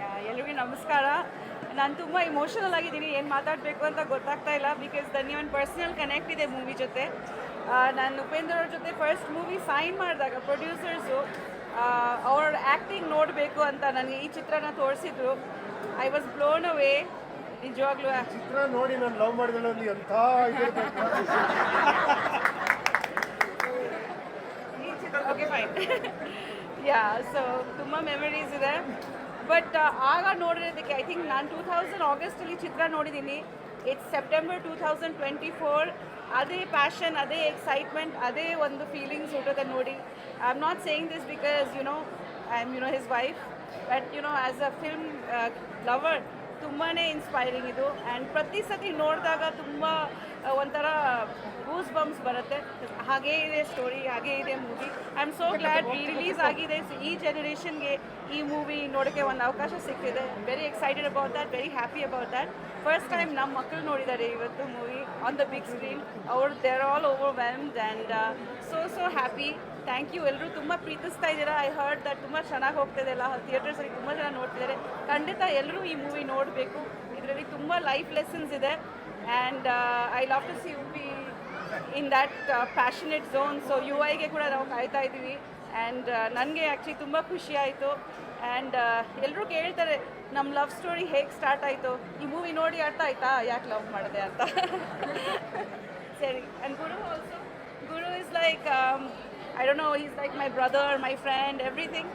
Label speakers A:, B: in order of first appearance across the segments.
A: ಯಾ, ಎಲ್ರಿಗೂ ನಮಸ್ಕಾರ. ನಾನು ತುಂಬ ಇಮೋಷನಲ್ ಆಗಿದ್ದೀನಿ ಏನು ಮಾತಾಡಬೇಕು ಅಂತ ಗೊತ್ತಾಗ್ತಾ ಇಲ್ಲ. ಬಿಕಾಸ್ ದನಿ ಒಂದು ಪರ್ಸ್ನಲ್ ಕನೆಕ್ಟ್ ಇದೆ ಮೂವಿ ಜೊತೆ. ನಾನು ಉಪೇಂದ್ರ ಅವ್ರ ಜೊತೆ ಫಸ್ಟ್ ಮೂವಿ ಸೈನ್ ಮಾಡಿದಾಗ ಪ್ರೊಡ್ಯೂಸರ್ಸು ಅವ್ರ ಆ್ಯಕ್ಟಿಂಗ್ ನೋಡಬೇಕು ಅಂತ ನನಗೆ ಈ ಚಿತ್ರನ ತೋರಿಸಿದ್ರು. ಐ ವಾಸ್ ಬ್ಲೋನ್ ಅವೇ ನಿಜವಾಗ್ಲೂ
B: ಚಿತ್ರ ನೋಡಿ ನಾನು ಲವ್ ಮಾಡಿದಳಲ್ಲಿ ಎಂಥ
A: ಓಕೆ ಫೈನ್ ಯಾ ಸೊ ತುಂಬ ಮೆಮರೀಸ್ ಇದೆ. ಬಟ್ ಆಗ ನೋಡಿರೋದಕ್ಕೆ ಐ ಥಿಂಕ್ ನಾನು ಟೂ ತೌಸಂಡ್ ಆಗಸ್ಟಲ್ಲಿ ಚಿತ್ರ ನೋಡಿದ್ದೀನಿ. It's September two thousand twenty four ಅದೇ ಪ್ಯಾಷನ್ ಅದೇ ಎಕ್ಸೈಟ್ಮೆಂಟ್ ಅದೇ ಒಂದು ಫೀಲಿಂಗ್ಸ್ ಹುಟ್ಟೋದೆ ನೋಡಿ. I am not saying this because you know I am you know his wife but you know as a film lover ತುಂಬಾ ಇನ್ಸ್ಪೈರಿಂಗ್ ಇದು. And ಪ್ರತಿ ಸತಿ ನೋಡಿದಾಗ ತುಂಬ ಒಂಥರ ಗೂಸ್ ಬಂಪ್ಸ್ ಬರುತ್ತೆ. ಹಾಗೇ ಇದೆ ಸ್ಟೋರಿ ಹಾಗೇ ಇದೆ movie I am so glad release ಆಗಿದೆ. ಸೊ ಈ ಜನರೇಷನ್ಗೆ ಈ ಮೂವಿ ನೋಡೋಕ್ಕೆ ಒಂದು ಅವಕಾಶ ಸಿಕ್ಕಿದೆ. Very excited about that very happy about that first time ನಮ್ಮ ಮಕ್ಕಳು ನೋಡಿದ್ದಾರೆ ಇವತ್ತು movie on the big screen ಅವ್ರು they're all overwhelmed and so so happy thank you ಎಲ್ಲರೂ ತುಂಬ ಪ್ರೀತಿಸ್ತಾ ಇದ್ದೀರಾ? ಐ ಹರ್ಡ್ ದಟ್ ತುಂಬ ಚೆನ್ನಾಗಿ ಹೋಗ್ತಿದೆ ಎಲ್ಲ ಥಿಯೇಟರ್ಸಲ್ಲಿ ತುಂಬ ಜನ ನೋಡ್ತಿದ್ದಾರೆ ಖಂಡಿತ ಎಲ್ಲರೂ ಈ ಮೂವಿ ನೋಡಬೇಕು. ಇದರಲ್ಲಿ ತುಂಬ ಲೈಫ್ ಲೆಸನ್ಸ್ ಇದೆ. And I love to see you P in that passionate zone so you ಐಗೆ ಕೂಡ ನಾವು ಕಾಯ್ತಾ ಇದ್ದೀವಿ. ಆ್ಯಂಡ್ ನನಗೆ ಆ್ಯಕ್ಚುಲಿ ತುಂಬ ಖುಷಿ ಆಯಿತು. ಆ್ಯಂಡ್ ಎಲ್ಲರೂ ಕೇಳ್ತಾರೆ ನಮ್ಮ ಲವ್ ಸ್ಟೋರಿ ಹೇಗೆ ಸ್ಟಾರ್ಟ್ ಆಯಿತು? ಈ ಮೂವಿ ನೋಡಿ ಅರ್ಥ ಆಯ್ತಾ? ಯಾಕೆ ಲವ್ ಮಾಡಿದೆ ಅಂತ? ಸರಿ. And Guru also Guru is like I don't know is like my brother my friend everything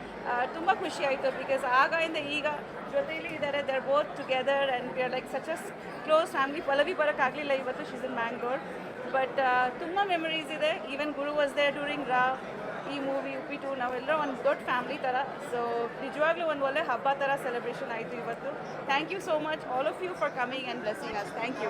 A: ತುಂಬ ಖುಷಿ ಆಯಿತು ಬಿಕಾಸ್ ಆಗಿಂದ ಈಗ ಜೊತೆಯಲ್ಲಿ ಇದ್ದಾರೆ they're both together and we are like such as close family Pallavi ಬರೋಕ್ಕಾಗಲಿಲ್ಲ ಇವತ್ತು ಶೀಸ್ ಇನ್ ಮ್ಯಾಂಗ್ಳೂರ್ ಬಟ್ ತುಂಬ memories ಇದೆ. Even Guru was they during ರಾ ಈ ಮೂವಿ ಉಪ್ಪಿಟ್ಟು ನಾವೆಲ್ಲರೂ ಒಂದು ದೊಡ್ಡ ಫ್ಯಾಮಿಲಿ ಥರ ಸೊ ನಿಜವಾಗ್ಲೂ ಒಂದು ಒಳ್ಳೆ ಹಬ್ಬ ಥರ ಸೆಲೆಬ್ರೇಷನ್ ಆಯಿತು ಇವತ್ತು. Thank you so much all of you for coming and blessing us
B: thank you